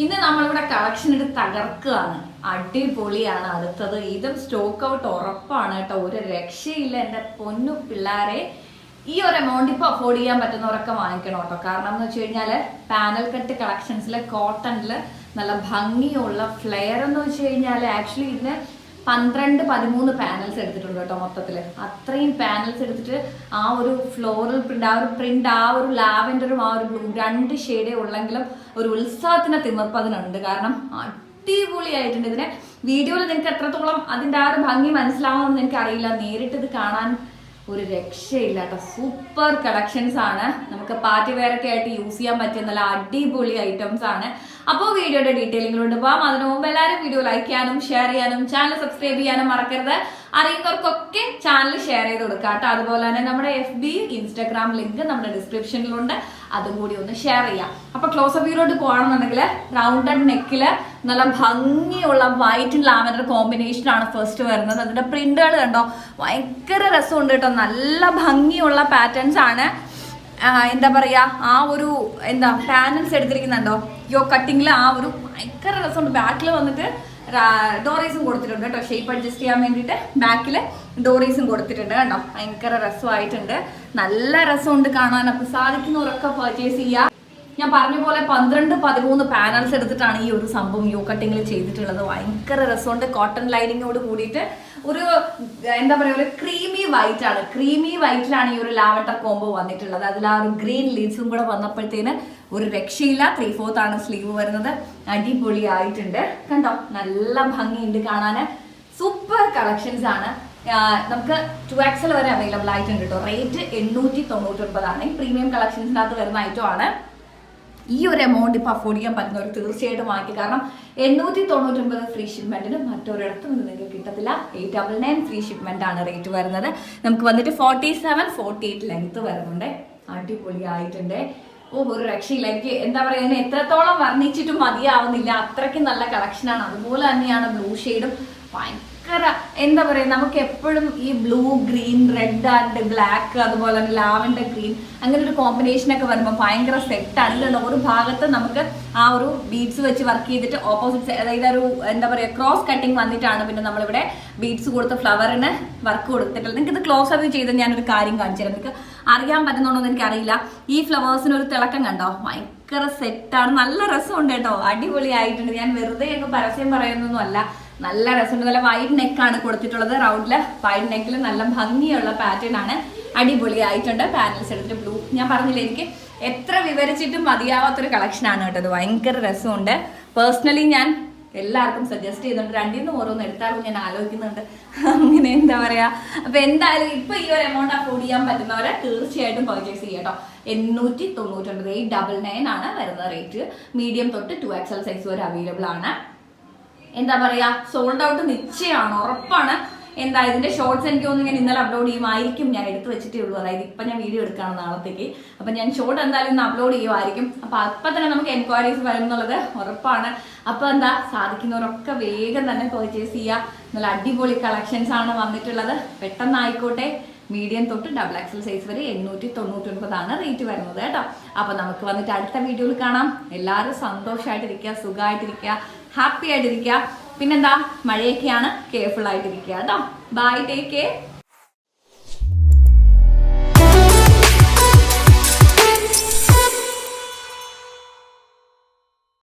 ഇന്ന് നമ്മളിവിടെ കളക്ഷൻ എടുത്ത് തകർക്കുകയാണ്. അടിപൊളിയാണ് അടുത്തത്. ഇതും സ്റ്റോക്ക് ഔട്ട് ഉറപ്പാണ് കേട്ടോ. ഒരു രക്ഷയില്ല എന്റെ പൊന്നു പിള്ളേരെ. ഈ ഒരു എമൗണ്ട് ഇപ്പോൾ അഫോർഡ് ചെയ്യാൻ പറ്റുന്നവരൊക്കെ വാങ്ങിക്കണം കേട്ടോ. കാരണം എന്ന് വെച്ച് കഴിഞ്ഞാൽ പാനൽ കട്ട് കളക്ഷൻസിലെ കോട്ടണിൽ നല്ല ഭംഗിയുള്ള ഫ്ലെയർ എന്ന് വെച്ച് കഴിഞ്ഞാൽ ആക്ച്വലി ഇതിന് പന്ത്രണ്ട് പതിമൂന്ന് പാനൽസ് എടുത്തിട്ടുണ്ട് കേട്ടോ മൊത്തത്തിൽ അത്രയും പാനൽസ് എടുത്തിട്ട് ആ ഒരു ഫ്ലോറൽ പ്രിന്റ് ആ ഒരു പ്രിന്റ് ആ ഒരു ലാവൻഡറും ആ ഒരു ബ്ലൂ രണ്ട് ഷെയ്ഡേ ഉള്ളെങ്കിലും ഒരു ഉത്സാഹത്തിന് തിമർപ്പതിനുണ്ട്. കാരണം അടിപൊളിയായിട്ടുണ്ട് ഇതിനെ. വീഡിയോയിൽ നിങ്ങൾക്ക് എത്രത്തോളം അതിന്റെ ആ ഒരു ഭംഗി മനസ്സിലാവുമെന്ന് എനിക്കറിയില്ല. നേരിട്ട് ഇത് കാണാൻ ഒരു രക്ഷയില്ല കേട്ടോ സൂപ്പർ കളക്ഷൻസ് ആണ്. നമുക്ക് പാർട്ടി വെയർ ഒക്കെ ആയിട്ട് യൂസ് ചെയ്യാൻ പറ്റിയ നല്ല അടിപൊളി ഐറ്റംസ് ആണ്. അപ്പോൾ വീഡിയോയുടെ ഡീറ്റെയിലിങ്ങിലോട്ട് പോകാം അതിനു മുമ്പ് എല്ലാവരും വീഡിയോ ലൈക്ക് ചെയ്യാനും ഷെയർ ചെയ്യാനും ചാനൽ സബ്സ്ക്രൈബ് ചെയ്യാനും മറക്കരുത്. അറിയുന്നവർക്കൊക്കെ ചാനൽ ഷെയർ ചെയ്ത് കൊടുക്കാം കേട്ടോ. അതുപോലെ തന്നെ നമ്മുടെ എഫ് ബി ഇൻസ്റ്റാഗ്രാം ലിങ്ക് നമ്മുടെ ഡിസ്ക്രിപ്ഷനിലുണ്ട് അതും കൂടി ഒന്ന് ഷെയർ ചെയ്യാം. അപ്പൊ ക്ലോസ് വ്യൂലോട്ട് പോകണമെന്നുണ്ടെങ്കിൽ റൗണ്ടഡ് നെക്കിൽ നല്ല ഭംഗിയുള്ള വൈറ്റ് ലാവൻഡർ കോമ്പിനേഷൻ ആണ് ഫസ്റ്റ് വരുന്നത്. അതിന്റെ പ്രിന്റുകൾ കണ്ടോ? ഭയങ്കര രസമുണ്ട് കേട്ടോ. നല്ല ഭംഗിയുള്ള പാറ്റേൺസ് ആണ്. എന്താ പറയാ? ആ ഒരു എന്താ പാനൽസ് എടുത്തിരിക്കുന്നുണ്ടോ? യോ കട്ടിങ്ങിൽ ആ ഒരു ഭയങ്കര രസമുണ്ട്. ബാക്കിൽ വന്നിട്ട് ഡോറീസും കൊടുത്തിട്ടുണ്ട് കേട്ടോ. ഷേപ്പ് അഡ്ജസ്റ്റ് ചെയ്യാൻ വേണ്ടിയിട്ട് ബാക്കിൽ ഡോറീസും കൊടുത്തിട്ടുണ്ട് കേട്ടോ ഭയങ്കര രസമായിട്ടുണ്ട്. നല്ല രസമുണ്ട് കാണാൻ. അപ്പൊ സാധിക്കുന്നവരൊക്കെ പർച്ചേസ് ചെയ്യുക ഞാൻ പറഞ്ഞ പോലെ പന്ത്രണ്ട് പതിമൂന്ന് പാനൽസ് എടുത്തിട്ടാണ് ഈ ഒരു സംഭവം യൂ കട്ടിങ്ങിൽ ചെയ്തിട്ടുള്ളത്. ഭയങ്കര രസമുണ്ട്. കോട്ടൺ ലൈനിങ്ങോട് കൂടിയിട്ട് ഒരു എന്താ പറയുക ഒരു ക്രീമി വൈറ്റ് ആണ്. ക്രീമി വൈറ്റിലാണ് ഈ ഒരു ലാവണ്ടർ കോംബോ വന്നിട്ടുള്ളത്. അതിൽ ആ ഒരു ഗ്രീൻ ലീവ്സും കൂടെ വന്നപ്പോഴത്തേന് ഒരു രക്ഷയില്ല. ത്രീ ഫോർത്ത് ആണ് സ്ലീവ് വരുന്നത്. അടിപൊളി ആയിട്ടുണ്ട് കണ്ടോ? നല്ല ഭംഗിയുണ്ട് കാണാൻ സൂപ്പർ കളക്ഷൻസ് ആണ്. നമുക്ക് ടു എക്സൽ വരെ അവൈലബിൾ ആയിട്ടുണ്ട് കേട്ടോ. റേറ്റ് എണ്ണൂറ്റി തൊണ്ണൂറ്റി ഒൻപതാണ് പ്രീമിയം കളക്ഷൻസിനകത്ത് വരുന്ന ഐറ്റം ആണ്. ഈ ഒരു എമൗണ്ട് ഇപ്പോൾ അഫോർഡ് ചെയ്യാൻ പറ്റുന്നവർ തീർച്ചയായിട്ടും വാങ്ങിക്കും. കാരണം എണ്ണൂറ്റി തൊണ്ണൂറ്റൊമ്പത് ഫ്രീ ഷിപ്മെന്റിന് മറ്റൊരിടത്തും നിങ്ങൾക്ക് കിട്ടത്തില്ല. Eight double nine free shipment ആണ് റേറ്റ് വരുന്നത്. നമുക്ക് വന്നിട്ട് forty seven forty eight length വരുന്നുണ്ട്. അടിപൊളിയായിട്ടുണ്ട്. ഓ ഒരു രക്ഷയില്ല. എനിക്ക് എന്താ പറയുക ഇതിനെ എത്രത്തോളം വർണിച്ചിട്ടും മതിയാവുന്നില്ല. അത്രയ്ക്ക് നല്ല കളക്ഷനാണ് അതുപോലെ തന്നെയാണ് ബ്ലൂ ഷെയ്ഡും ഭയങ്കര എന്താ പറയുക നമുക്ക് എപ്പോഴും ഈ blue green red and black അതുപോലെ തന്നെ ലാവൻഡർ ഗ്രീൻ അങ്ങനെ ഒരു കോമ്പിനേഷൻ ഒക്കെ വരുമ്പോൾ ഭയങ്കര സെറ്റാണ് ഇതിൽ ഒരു ഭാഗത്ത് നമുക്ക് ആ ഒരു ബീഡ്സ് വെച്ച് വർക്ക് ചെയ്തിട്ട് ഓപ്പോസിറ്റ് അതായത് ഒരു എന്താ പറയുക ക്രോസ് കട്ടിങ് വന്നിട്ടാണ് പിന്നെ നമ്മളിവിടെ ബീഡ്സ് കൊടുത്ത ഫ്ലവറിന് വർക്ക് കൊടുത്തിട്ടുള്ളത്. നിങ്ങൾക്ക് ഇത് ക്ലോസ് അപ്പ് ചെയ്ത് ഞാനൊരു കാര്യം കാണിച്ചു നിങ്ങൾക്ക് അറിയാൻ പറ്റുന്നുണ്ടോ എന്ന് എനിക്കറിയില്ല ഈ ഫ്ലവേഴ്സിന് ഒരു തിളക്കം കണ്ടോ? ഭയങ്കര സെറ്റാണ് നല്ല രസമുണ്ട് കേട്ടോ. അടിപൊളിയായിട്ടുണ്ട്. ഞാൻ വെറുതെ ഒക്കെ പരസ്യം പറയുന്നൊന്നും അല്ല നല്ല രസമുണ്ട്. നല്ല വൈഡ് നെക്കാണ് കൊടുത്തിട്ടുള്ളത് റൗണ്ടിൽ. വൈഡ് നെക്കിൽ നല്ല ഭംഗിയുള്ള പാറ്റേൺ ആണ്. അടിപൊളിയായിട്ടുണ്ട് പാനൽസ് എടുത്തിട്ട് ബ്ലൂ ഞാൻ പറഞ്ഞില്ലേ എനിക്ക് എത്ര വിവരിച്ചിട്ടും മതിയാവാത്തൊരു കളക്ഷൻ ആണ് കേട്ടോ ഇത്. ഭയങ്കര രസമുണ്ട്. പേഴ്സണലി ഞാൻ എല്ലാവർക്കും സജസ്റ്റ് ചെയ്യുന്നുണ്ട്. രണ്ടിൽ നിന്ന് ഓരോന്ന് എടുത്താലും ഞാൻ ആലോചിക്കുന്നുണ്ട്. അങ്ങനെ എന്താ പറയാ? അപ്പൊ എന്തായാലും ഇപ്പൊ ഈ ഒരു എമൗണ്ട് അഫോർഡ് ചെയ്യാൻ പറ്റുന്നവരെ തീർച്ചയായിട്ടും പർച്ചേസ് ചെയ്യട്ടോ എണ്ണൂറ്റി തൊണ്ണൂറ്റൊൻപത്. എയ്റ്റ് ഡബിൾ നയൻ ആണ് വരുന്ന റേറ്റ് മീഡിയം തൊട്ട് ടു എക്സൽ സൈസ് വരെ അവൈലബിൾ ആണ്. എന്താ പറയാ സോൾഡ് ഔട്ട് നിശ്ചയമാണ് ഉറപ്പാണ്. എന്താ ഇതിന്റെ ഷോർട്സ് എനിക്ക് തോന്നുന്നു ഞാൻ ഇന്നലെ അപ്ലോഡ് ചെയ്യുമായിരിക്കും. ഞാൻ എടുത്തു വെച്ചിട്ടേ ഉള്ളൂ. അതായത് ഇപ്പൊ ഞാൻ വീഡിയോ എടുക്കുകയാണ് നാളത്തേക്ക്. അപ്പൊ ഞാൻ ഷോർട്ട് എന്തായാലും ഇന്ന് അപ്ലോഡ് ചെയ്യുമായിരിക്കും. അപ്പൊ അപ്പൊ തന്നെ നമുക്ക് എൻക്വയറീസ് വരും എന്നുള്ളത് ഉറപ്പാണ്. അപ്പൊ എന്താ സാധിക്കുന്നവരൊക്കെ വേഗം തന്നെ പർച്ചേസ് ചെയ്യുക. നല്ല അടിപൊളി കളക്ഷൻസ് ആണ് വന്നിട്ടുള്ളത്. പെട്ടെന്ന് ആയിക്കോട്ടെ. മീഡിയം തൊട്ട് ഡബിൾ എക്സൽ സൈസ് വരെ എണ്ണൂറ്റി തൊണ്ണൂറ്റി ഒൻപതാണ് റേറ്റ് വരുന്നത് കേട്ടോ. അപ്പൊ നമുക്ക് വന്നിട്ട് അടുത്ത വീഡിയോയിൽ കാണാം. എല്ലാവരും സന്തോഷമായിട്ടിരിക്കുക സുഖമായിട്ടിരിക്കുക ഹാപ്പി ആയിട്ടിരിക്കുക പിന്നെന്താ? മഴയൊക്കെയാണ്. കെയർഫുൾ ആയിട്ടിരിക്കുക കേട്ടോ? Bye take care